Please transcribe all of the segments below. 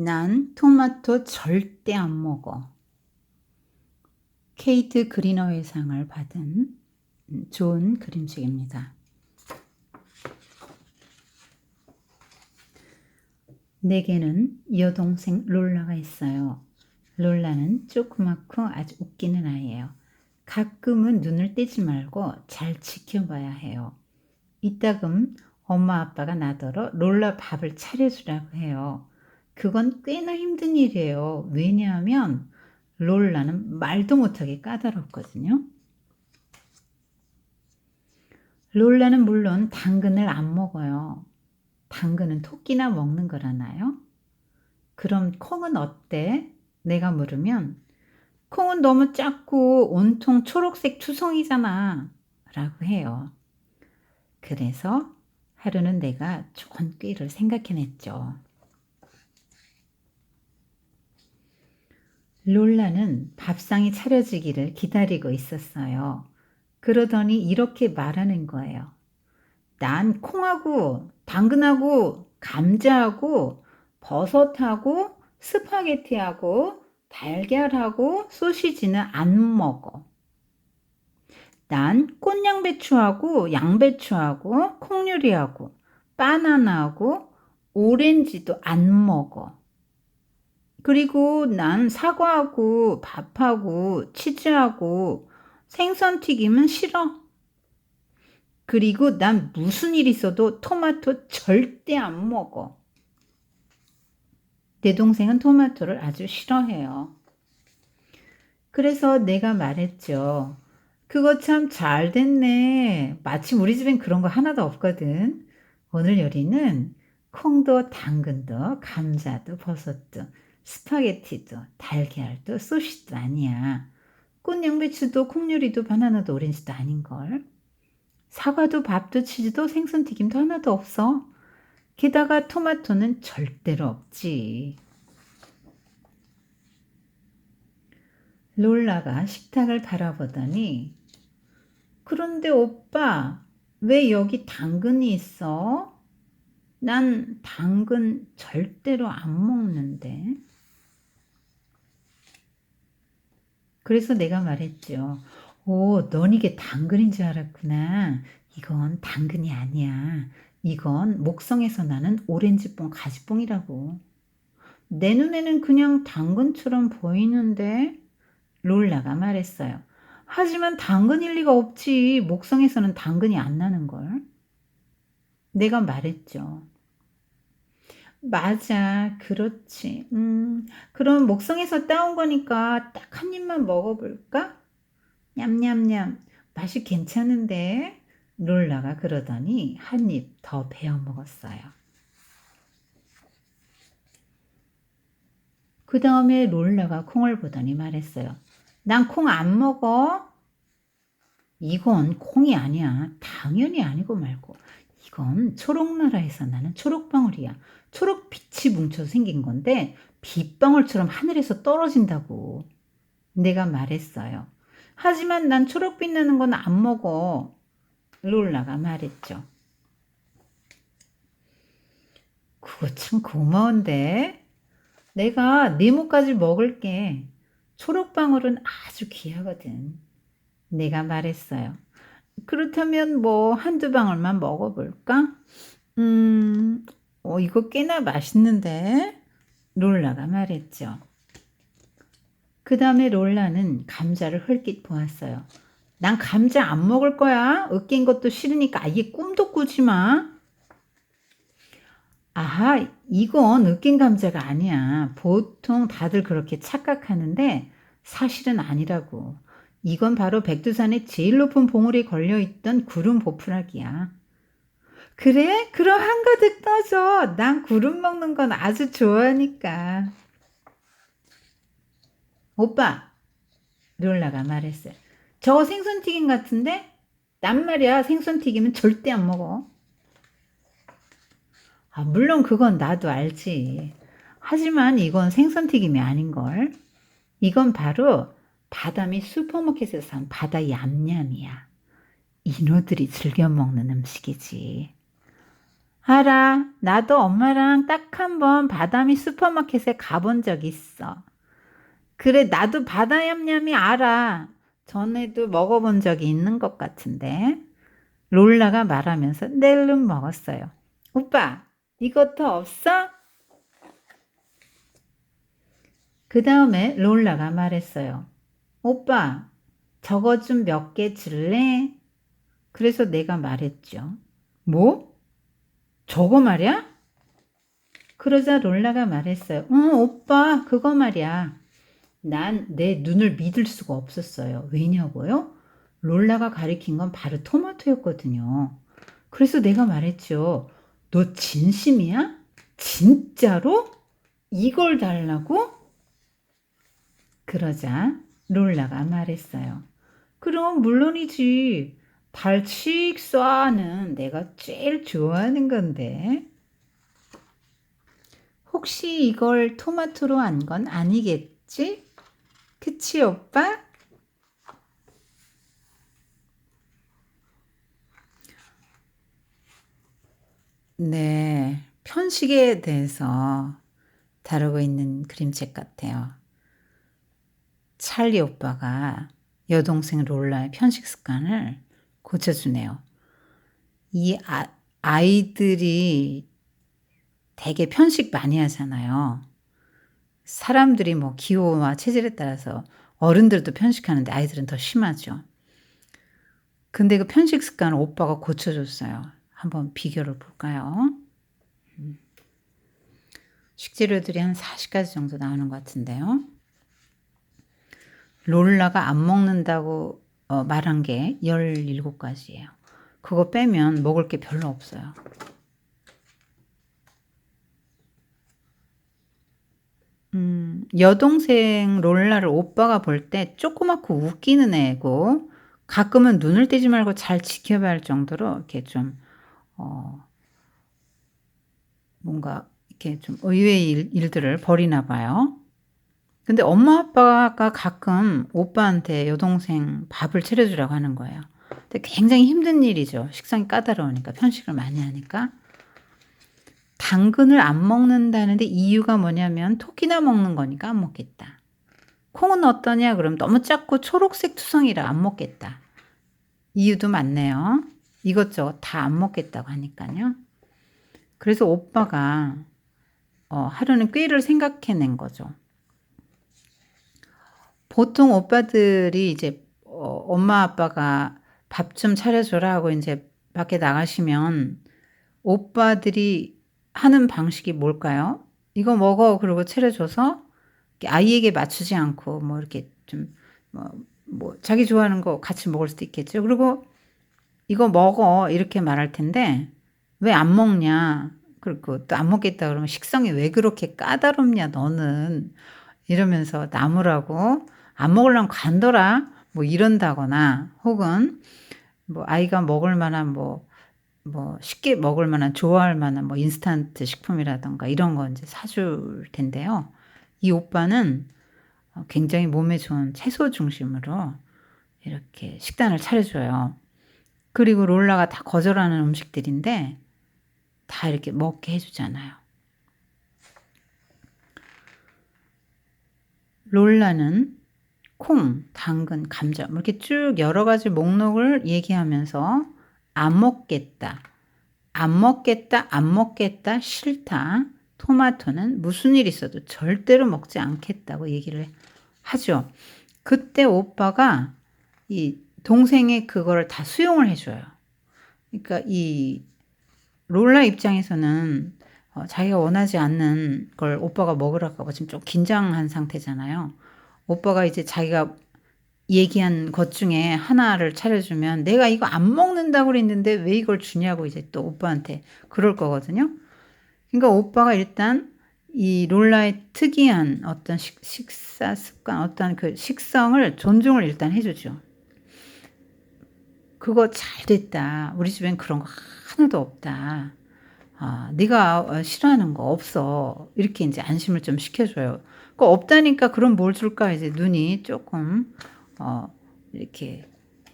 난 토마토 절대 안 먹어. 케이트 그리너의 상을 받은 좋은 그림책입니다. 내게는 여동생 롤라가 있어요. 롤라는 조그맣고 아주 웃기는 아이예요. 가끔은 눈을 떼지 말고 잘 지켜봐야 해요. 이따금 엄마 아빠가 나더러 롤라 밥을 차려주라고 해요. 그건 꽤나 힘든 일이에요. 왜냐하면 롤라는 말도 못하게 까다롭거든요. 롤라는 물론 당근을 안 먹어요. 당근은 토끼나 먹는 거라나요? 그럼 콩은 어때? 내가 물으면 콩은 너무 작고 온통 초록색 투성이잖아. 라고 해요. 그래서 하루는 내가 좋은 꾀를 생각해냈죠. 롤라는 밥상이 차려지기를 기다리고 있었어요. 그러더니 이렇게 말하는 거예요. 난 콩하고 당근하고 감자하고 버섯하고 스파게티하고 달걀하고 소시지는 안 먹어. 난 꽃양배추하고 양배추하고 콩유리하고 바나나하고 오렌지도 안 먹어. 그리고 난 사과하고 밥하고 치즈하고 생선 튀김은 싫어. 그리고 난 무슨 일 있어도 토마토 절대 안 먹어. 내 동생은 토마토를 아주 싫어해요. 그래서 내가 말했죠. 그거 참 잘 됐네. 마침 우리 집엔 그런 거 하나도 없거든. 오늘 요리는 콩도 당근도 감자도 버섯도 스파게티도 달걀도 소시도 아니야. 꽃 양배추도 콩요리도 바나나도 오렌지도 아닌걸. 사과도 밥도 치즈도 생선 튀김도 하나도 없어. 게다가 토마토는 절대로 없지. 롤라가 식탁을 바라보더니 그런데 오빠 왜 여기 당근이 있어? 난 당근 절대로 안 먹는데. 그래서 내가 말했죠. 오, 넌 이게 당근인 줄 알았구나. 이건 당근이 아니야. 이건 목성에서 나는 오렌지뽕 가지뽕이라고. 내 눈에는 그냥 당근처럼 보이는데 롤라가 말했어요. 하지만 당근일 리가 없지. 목성에서는 당근이 안 나는 걸. 내가 말했죠. 맞아, 그렇지. 음, 그럼 목성에서 따온 거니까 딱 한 입만 먹어볼까? 냠냠냠, 맛이 괜찮은데? 롤라가 그러더니 한 입 더 베어 먹었어요. 그 다음에 롤라가 콩을 보더니 말했어요. 난 콩 안 먹어. 이건 콩이 아니야. 당연히 아니고 말고. 이건 초록나라에서 나는 초록방울이야. 초록빛이 뭉쳐서 생긴 건데 빗방울처럼 하늘에서 떨어진다고 내가 말했어요. 하지만 난 초록빛 나는 건 안 먹어. 롤라가 말했죠. 그거 참 고마운데. 내가 네모까지 먹을게. 초록방울은 아주 귀하거든. 내가 말했어요. 그렇다면 뭐 한두 방울만 먹어볼까? 음, 어, 이거 꽤나 맛있는데? 롤라가 말했죠. 그 다음에 롤라는 감자를 흘낏 보았어요. 난 감자 안 먹을 거야. 으깬 것도 싫으니까 아예 꿈도 꾸지 마. 아하, 이건 으깬 감자가 아니야. 보통 다들 그렇게 착각하는데 사실은 아니라고. 이건 바로 백두산의 제일 높은 봉우리에 걸려있던 구름 보풀락이야. 그래? 그럼 한가득 떠줘. 난 구름 먹는 건 아주 좋아하니까. 오빠, 롤라가 말했어요. 저거 생선튀김 같은데? 난 말이야, 생선튀김은 절대 안 먹어. 아, 물론 그건 나도 알지. 하지만 이건 생선튀김이 아닌걸. 이건 바로 바다 및 슈퍼마켓에서 산 바다 얌얌이야. 인어들이 즐겨 먹는 음식이지. 알아. 나도 엄마랑 딱 한 번 바다미 슈퍼마켓에 가본 적 있어. 그래, 나도 바다 얌얌이 알아. 전에도 먹어본 적이 있는 것 같은데. 롤라가 말하면서 낼름 먹었어요. 오빠, 더 없어? 그 다음에 롤라가 말했어요. 오빠, 저거 좀 몇 개 줄래? 그래서 내가 말했죠. 뭐? 저거 말이야? 그러자 롤라가 말했어요. 응, 오빠, 그거 말이야. 난 내 눈을 믿을 수가 없었어요. 왜냐고요? 롤라가 가리킨 건 바로 토마토였거든요. 그래서 내가 말했죠. 너 진심이야? 진짜로? 이걸 달라고? 그러자 롤라가 말했어요. 그럼 물론이지. 발칙 쏴는 내가 제일 좋아하는 건데. 혹시 이걸 토마토로 한건 아니겠지? 그치, 오빠? 네, 편식에 대해서 다루고 있는 그림책 같아요. 찰리 오빠가 여동생 롤라의 편식 습관을 고쳐주네요. 이 아, 아이들이 되게 편식 많이 하잖아요. 사람들이 뭐 기호와 체질에 따라서 어른들도 편식하는데 아이들은 더 심하죠. 근데 그 편식 습관을 오빠가 고쳐줬어요. 한번 비교를 볼까요? 음. 식재료들이 한 40가지 정도 나오는 것 같은데요. 롤라가 안 먹는다고 어, 말한 게 17가지예요. 그거 빼면 먹을 게 별로 없어요. 음, 여동생 롤라를 오빠가 볼 때 조그맣고 웃기는 애고 가끔은 눈을 떼지 말고 잘 지켜봐야 할 정도로 이렇게 좀 어, 뭔가 이렇게 좀 의외의 일, 일들을 벌이나 봐요. 근데 엄마 아빠가 가끔 오빠한테 여동생 밥을 차려주라고 하는 거예요. 근데 굉장히 힘든 일이죠. 식상이 까다로우니까 편식을 많이 하니까. 당근을 안 먹는다는데 이유가 뭐냐면 토끼나 먹는 거니까 안 먹겠다. 콩은 어떠냐? 그럼 너무 작고 초록색 투성이라 안 먹겠다. 이유도 많네요. 이것저것 다 안 먹겠다고 하니까요. 그래서 오빠가 어, 하루는 꾀를 생각해낸 거죠. 보통 오빠들이 이제 어, 엄마 아빠가 밥 좀 차려줘라 하고 이제 밖에 나가시면 오빠들이 하는 방식이 뭘까요? 이거 먹어 그러고 차려줘서 아이에게 맞추지 않고 뭐 이렇게 좀 뭐, 뭐 자기 좋아하는 거 같이 먹을 수도 있겠죠. 그리고 이거 먹어 이렇게 말할 텐데 왜 안 먹냐? 그리고 또 안 먹겠다 그러면 식성이 왜 그렇게 까다롭냐 너는 이러면서 나무라고 안 먹으려면 간더라 뭐 이런다거나 혹은 뭐 아이가 먹을 만한 뭐, 뭐 쉽게 먹을 만한 좋아할 만한 뭐 인스턴트 식품이라던가 이런 거 이제 사줄 텐데요. 이 오빠는 굉장히 몸에 좋은 채소 중심으로 이렇게 식단을 차려줘요. 그리고 롤라가 다 거절하는 음식들인데 다 이렇게 먹게 해주잖아요. 롤라는 콩, 당근, 감자 뭐 이렇게 쭉 여러 가지 목록을 얘기하면서 안 먹겠다, 안 먹겠다, 안 먹겠다, 싫다. 토마토는 무슨 일 있어도 절대로 먹지 않겠다고 얘기를 하죠. 그때 오빠가 이 동생의 그거를 다 수용을 해줘요. 그러니까 이 롤라 입장에서는 어, 자기가 원하지 않는 걸 오빠가 먹으라고 하고 지금 좀 긴장한 상태잖아요. 오빠가 이제 자기가 얘기한 것 중에 하나를 차려주면 내가 이거 안 먹는다고 그랬는데 왜 이걸 주냐고 이제 또 오빠한테 그럴 거거든요. 그러니까 오빠가 일단 이 롤라의 특이한 어떤 식, 식사 습관, 어떤 그 식성을 존중을 일단 해주죠. 그거 잘 됐다. 우리 집엔 그런 거 하나도 없다. 아, 네가 어, 싫어하는 거 없어. 이렇게 이제 안심을 좀 시켜줘요. 그 없다니까 그럼 뭘 줄까 이제 눈이 조금 어, 이렇게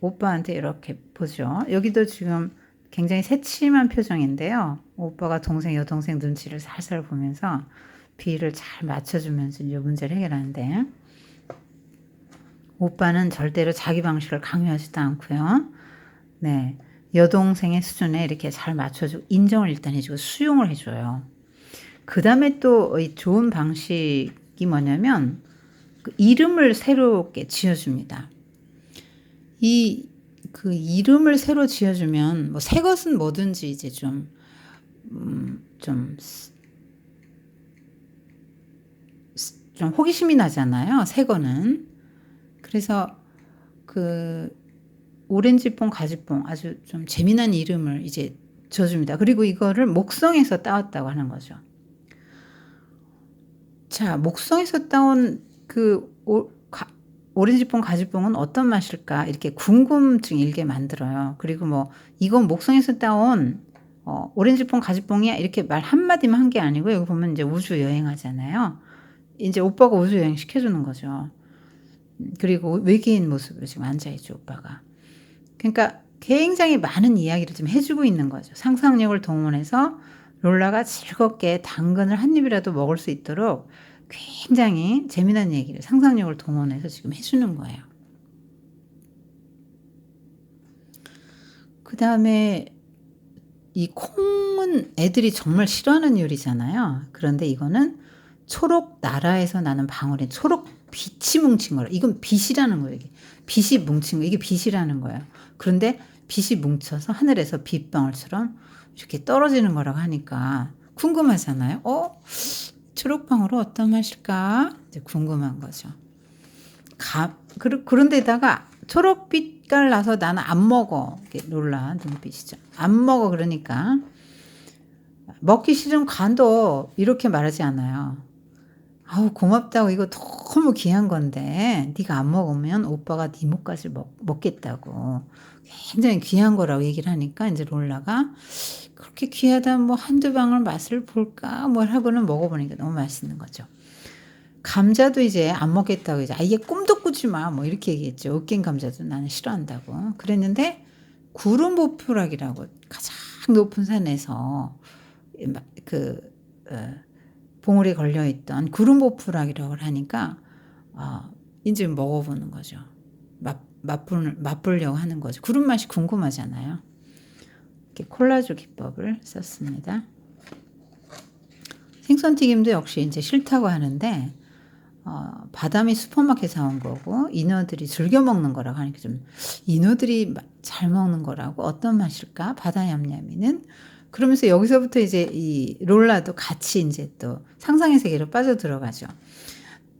오빠한테 이렇게 보죠. 여기도 지금 굉장히 새침한 표정인데요. 오빠가 동생, 여동생 눈치를 살살 보면서 비를 잘 맞춰주면서 이 문제를 해결하는데 오빠는 절대로 자기 방식을 강요하지도 않고요. 네. 여동생의 수준에 이렇게 잘 맞춰주고 인정을 일단 해주고 수용을 해줘요. 그 다음에 또이 좋은 방식이 뭐냐면 그 이름을 새롭게 지어줍니다. 이 그 이름을 새로 지어주면 뭐 새 것은 뭐든지 이제 좀 음, 좀, 좀 호기심이 나잖아요. 새 거는. 그래서 그 오렌지뽕, 가지뽕 아주 좀 재미난 이름을 이제 줘줍니다. 그리고 이거를 목성에서 따왔다고 하는 거죠. 자, 목성에서 따온 그 오, 가, 오렌지뽕, 가지뽕은 어떤 맛일까? 이렇게 궁금증 일게 만들어요. 그리고 뭐, 이건 목성에서 따온 어, 오렌지뽕, 가지뽕이야. 이렇게 말 한마디만 한 게 아니고, 여기 보면 이제 우주 여행하잖아요. 이제 오빠가 우주 여행 시켜주는 거죠. 그리고 외계인 모습으로 지금 앉아있죠, 오빠가. 그러니까 굉장히 많은 이야기를 좀 해주고 있는 거죠. 상상력을 동원해서 롤라가 즐겁게 당근을 한 입이라도 먹을 수 있도록 굉장히 재미난 얘기를 상상력을 동원해서 지금 해주는 거예요. 그 다음에 이 콩은 애들이 정말 싫어하는 요리잖아요. 그런데 이거는 초록 나라에서 나는 방울인 초록 빛이 뭉친 거라. 이건 빛이라는 거예요. 이게. 빛이 뭉친 거. 이게 빛이라는 거예요. 그런데 빛이 뭉쳐서 하늘에서 빛방울처럼 이렇게 떨어지는 거라고 하니까 궁금하잖아요. 어? 초록방울은 어떤 맛일까? 이제 궁금한 거죠. 가, 그런데다가 초록빛깔 나서 나는 안 먹어. 이렇게 놀라 눈빛이죠. 안 먹어 그러니까 먹기 싫은 간도 이렇게 말하지 않아요. 아우 고맙다고. 이거 너무 귀한 건데. 네가 안 먹으면 오빠가 네 목까지 먹, 먹겠다고. 굉장히 귀한 거라고 얘기를 하니까 이제 롤라가 그렇게 귀하다. 뭐 한두 방울 맛을 볼까? 뭘 하고는 먹어보니까 너무 맛있는 거죠. 감자도 이제 안 먹겠다고 이제 아예 꿈도 꾸지 마. 뭐 이렇게 얘기했죠. 으깬 감자도 나는 싫어한다고. 그랬는데 구름 보풀락이라고 가장 높은 산에서 그 어, 봉우리 걸려 있던 구름보풀락이라고 하니까 어, 이제 먹어보는 거죠. 맛 맛볼 맛보려고 하는 거죠. 구름 맛이 궁금하잖아요. 이렇게 콜라주 기법을 썼습니다. 생선 튀김도 역시 이제 싫다고 하는데 어, 바다미 슈퍼마켓 사온 거고 인어들이 즐겨 먹는 거라고 하니까 좀 인어들이 잘 먹는 거라고 어떤 맛일까? 바다 얌얌이는 그러면서 여기서부터 이제 이 롤라도 같이 이제 또 상상의 세계로 빠져 들어가죠.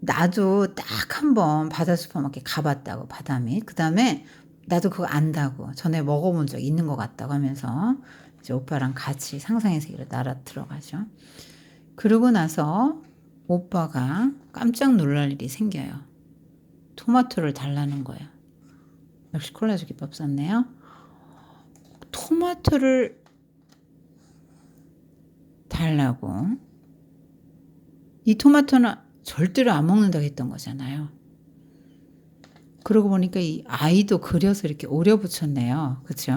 나도 딱 한 번 바다 슈퍼마켓 가봤다고 바다미 그 다음에 나도 그거 안다고 전에 먹어본 적 있는 것 같다고 하면서 이제 오빠랑 같이 상상의 세계로 날아 들어가죠. 그러고 나서 오빠가 깜짝 놀랄 일이 생겨요. 토마토를 달라는 거예요. 역시 콜라주 기법 썼네요. 토마토를 달라고. 이 토마토는 절대로 안 먹는다고 했던 거잖아요. 그러고 보니까 이 아이도 그려서 이렇게 오려 붙였네요. 그죠?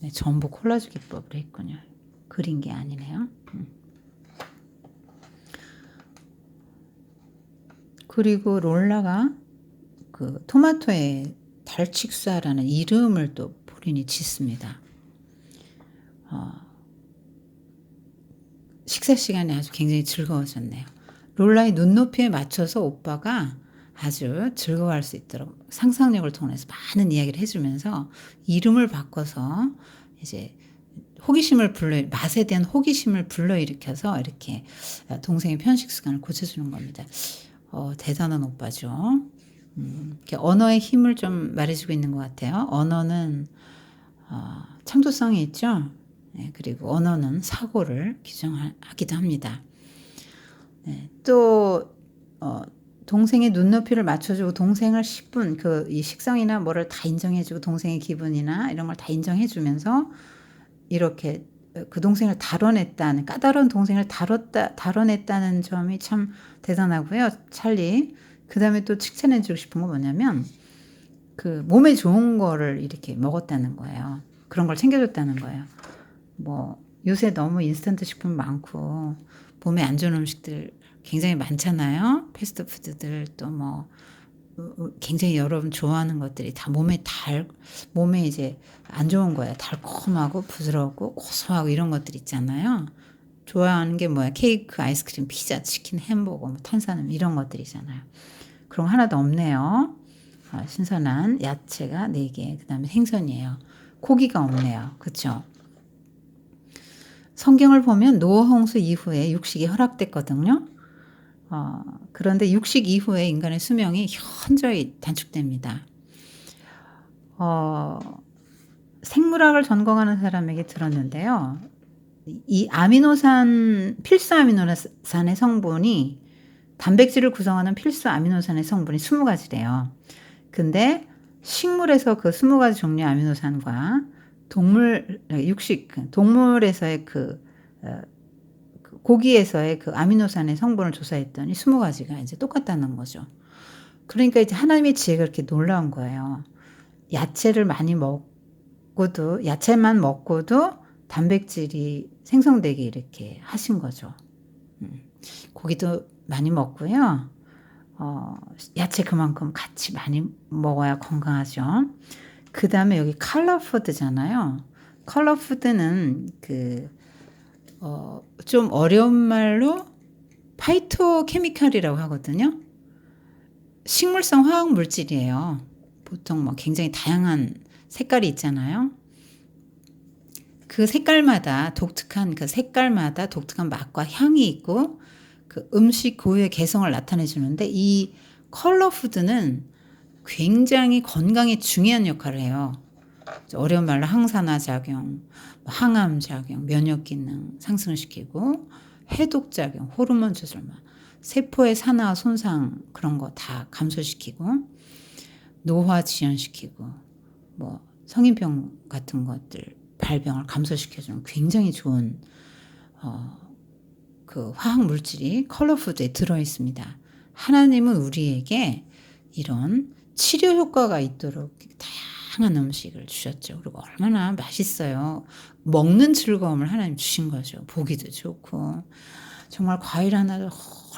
네, 전부 콜라주 기법을 했군요. 그린 게 아니네요. 음. 그리고 롤라가 그 토마토에 달칙사라는 이름을 또 본인이 짓습니다. 어, 식사 시간이 아주 굉장히 즐거워졌네요. 롤라의 눈높이에 맞춰서 오빠가 아주 즐거워할 수 있도록 상상력을 통해서 많은 이야기를 해주면서 이름을 바꿔서 이제 호기심을 불러 맛에 대한 호기심을 불러일으켜서 이렇게 동생의 편식 습관을 고쳐주는 겁니다. 어, 대단한 오빠죠. 음, 언어의 힘을 좀 말해주고 있는 것 같아요. 언어는 어, 창조성이 있죠. 네, 그리고 언어는 사고를 규정하기도 합니다. 네, 또 어, 동생의 눈높이를 맞춰주고 동생을 10분 그 이 식성이나 뭐를 다 인정해주고 동생의 기분이나 이런 걸 다 인정해주면서 이렇게 그 동생을 다뤄냈다는 까다로운 동생을 다뤘다 다뤄냈다는 점이 참 대단하고요. 찰리. 그 다음에 또 칭찬해주고 싶은 건 뭐냐면 그 몸에 좋은 거를 이렇게 먹었다는 거예요. 그런 걸 챙겨줬다는 거예요. 뭐 요새 너무 인스턴트 식품 많고 몸에 안 좋은 음식들 굉장히 많잖아요. 패스트푸드들 또 뭐 굉장히 여러분 좋아하는 것들이 다 몸에 달 몸에 이제 안 좋은 거야. 달콤하고 부드럽고 고소하고 이런 것들 있잖아요. 좋아하는 게 뭐야? 케이크, 아이스크림, 피자, 치킨, 햄버거, 뭐 탄산음 이런 것들이잖아요. 거 하나도 없네요. 어, 신선한 야채가 4개, 그 다음에 생선이에요. 고기가 없네요. 그쵸? 성경을 보면 노아 홍수 이후에 육식이 허락됐거든요. 어, 그런데 육식 이후에 인간의 수명이 현저히 단축됩니다. 어, 생물학을 전공하는 사람에게 들었는데요. 이 아미노산, 필수 아미노산의 성분이 단백질을 구성하는 필수 아미노산의 성분이 20가지래요. 근데 식물에서 그 20가지 종류의 아미노산과 동물, 육식, 동물에서의 그, 어, 그 고기에서의 그 아미노산의 성분을 조사했더니 20가지가 이제 똑같다는 거죠. 그러니까 이제 하나님의 지혜가 그렇게 놀라운 거예요. 야채를 많이 먹고도, 야채만 먹고도 단백질이 생성되게 이렇게 하신 거죠. 음, 고기도 많이 먹고요. 어, 야채 그만큼 같이 많이 먹어야 건강하죠. 그 다음에 여기 컬러푸드잖아요. 컬러푸드는 그, 어, 좀 어려운 말로 파이토 케미칼이라고 하거든요. 식물성 화학 물질이에요. 보통 뭐 굉장히 다양한 색깔이 있잖아요. 그 색깔마다 독특한 그 색깔마다 독특한 맛과 향이 있고 그 음식 고유의 개성을 나타내 주는데 이 컬러 푸드는 굉장히 건강에 중요한 역할을 해요. 어려운 말로 항산화 작용, 뭐 항암 작용, 면역 기능 상승을 시키고 해독 작용, 호르몬 조절, 뭐 세포의 산화 손상 그런 거 다 감소시키고 노화 지연시키고 뭐 성인병 같은 것들 발병을 감소시켜주는 굉장히 좋은 어, 그 화학 물질이 컬러푸드에 들어 있습니다. 하나님은 우리에게 이런 치료 효과가 있도록 다양한 음식을 주셨죠. 그리고 얼마나 맛있어요. 먹는 즐거움을 하나님 주신 거죠. 보기도 좋고. 정말 과일 하나도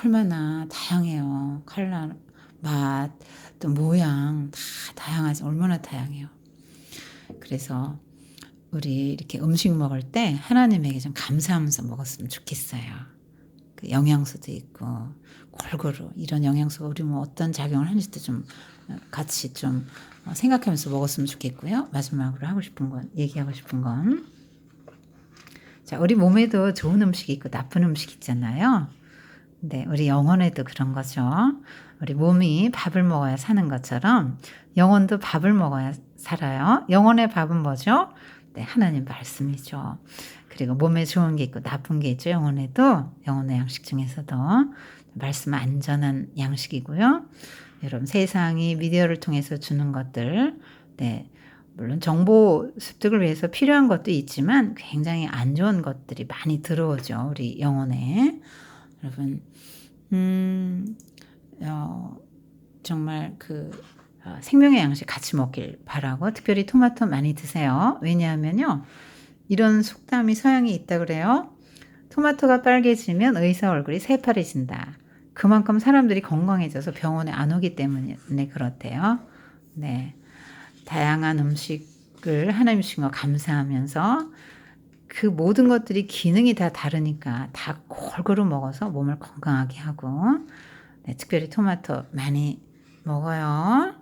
얼마나 다양해요. 칼라, 맛, 또 모양 다 다양하지. 얼마나 다양해요. 그래서 우리 이렇게 음식 먹을 때 하나님에게 좀 감사하면서 먹었으면 좋겠어요. 그 영양소도 있고 골고루 이런 영양소가 우리 뭐 어떤 작용을 하는지도 좀 같이 좀 생각하면서 먹었으면 좋겠고요. 마지막으로 하고 싶은 건 얘기하고 싶은 건 자, 우리 몸에도 좋은 음식이 있고 나쁜 음식 있잖아요. 네, 우리 영혼에도 그런 거죠. 우리 몸이 밥을 먹어야 사는 것처럼 영혼도 밥을 먹어야 살아요. 영혼의 밥은 뭐죠? 네, 하나님 말씀이죠. 그리고 몸에 좋은 게 있고 나쁜 게 있죠. 영혼에도 영혼의 양식 중에서도 말씀 안전한 양식이고요. 여러분 세상이 미디어를 통해서 주는 것들, 네, 물론 정보 습득을 위해서 필요한 것도 있지만 굉장히 안 좋은 것들이 많이 들어오죠. 우리 영혼에 여러분, 음, 어, 정말 그 어, 생명의 양식 같이 먹길 바라고 특별히 토마토 많이 드세요. 왜냐하면요. 이런 속담이 서양에 있다 그래요. 토마토가 빨개지면 의사 얼굴이 새파래진다. 그만큼 사람들이 건강해져서 병원에 안 오기 때문에 그렇대요. 네. 다양한 음식을 하나님 주신 거 감사하면서 그 모든 것들이 기능이 다 다르니까 다 골고루 먹어서 몸을 건강하게 하고 네, 특별히 토마토 많이 먹어요.